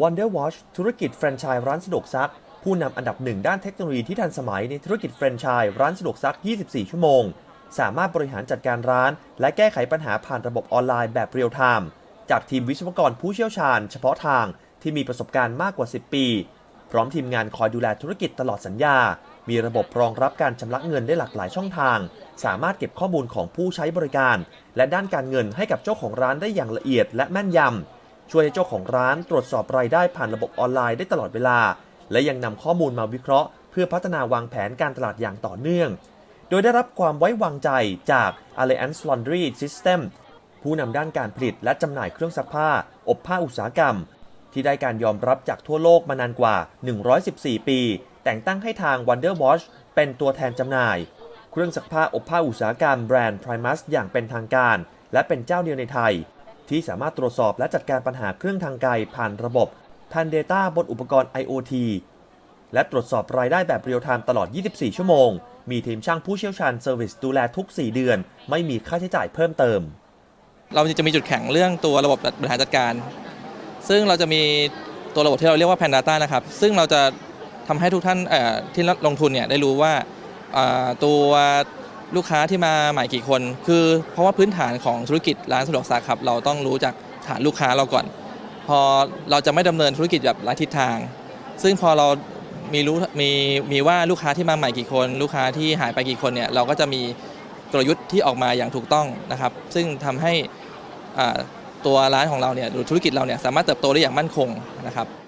Wonder Watch ธุรกิจแฟรนไชส์ร้านสะดวกซัก ผู้นำอันดับหนึ่งด้านเทคโนโลยีที่ทันสมัยในธุรกิจแฟรนไชส์ร้านสะดวกซัก 24 ชั่วโมง สามารถบริหารจัดการร้าน และแก้ไขปัญหาผ่านระบบออนไลน์แบบเรียลไทม์จากทีมวิศวกรผู้เชี่ยวชาญ เฉพาะทางที่มีประสบการณ์มากกว่า 10 ปี พร้อมทีมงานคอยดูแลธุรกิจตลอดสัญญา มีระบบรองรับการชำระเงินได้หลากหลายช่องทาง สามารถเก็บข้อมูลของผู้ใช้บริการ และด้านการเงินให้กับเจ้าของร้านได้อย่างละเอียดและแม่นยำ ช่วยให้เจ้าของร้านตรวจสอบรายได้ผ่านระบบออนไลน์ได้ตลอดเวลา และยังนำข้อมูลมาวิเคราะห์ เพื่อพัฒนาวางแผนการตลาดอย่างต่อเนื่อง โดยได้รับความไว้วางใจจาก Alliance Laundry System ผู้นำด้านการผลิตและจำหน่ายเครื่องซักผ้า อบผ้าอุตสาหกรรม ที่ได้การยอมรับจากทั่วโลกมานานกว่า 114 ปี แต่งตั้งให้ทาง Wonder Watch เป็นตัวแทนจำหน่าย เครื่องซักผ้าอบผ้าอุตสาหกรรมแบรนด์ Primus อย่างเป็นทางการ และเป็นเจ้าเดียวในไทย ที่สามารถตรวจสอบและจัดการปัญหาเครื่องทางไกลผ่านระบบผ่าน Data บนอุปกรณ์ IoT และตรวจสอบรายได้แบบเรียลไทม์ตลอด 24 ชั่วโมง มีทีมช่างผู้เชี่ยวชาญเซอร์วิสดูแลทุก 4 เดือน ไม่มีค่าใช้จ่ายเพิ่มเติม เราจะมีจุดแข็งเรื่องตัวระบบบริหารจัดการ ซึ่งเราจะมีตัวระบบที่เราเรียกว่า Pan Data นะครับ ซึ่งเราจะทำให้ทุกท่านที่ลงทุนเนี่ยได้รู้ว่าตัว ลูกค้าที่มาใหม่กี่คน คือเพราะว่าพื้นฐานของธุรกิจร้านสะดวกซักครับ เราต้องรู้จากฐานลูกค้าเราก่อน พอเราจะไม่ดำเนินธุรกิจแบบไร้ทิศทาง ซึ่งพอเรามีรู้มีมีว่าลูกค้าที่มาใหม่กี่คน ลูกค้าที่หายไปกี่คนเนี่ยเราก็จะมีกลยุทธ์ที่ออกมาอย่างถูกต้องนะครับ ซึ่งทำให้ตัวร้านของเราเนี่ยหรือธุรกิจเราเนี่ยสามารถเติบโตได้อย่างมั่นคงนะครับ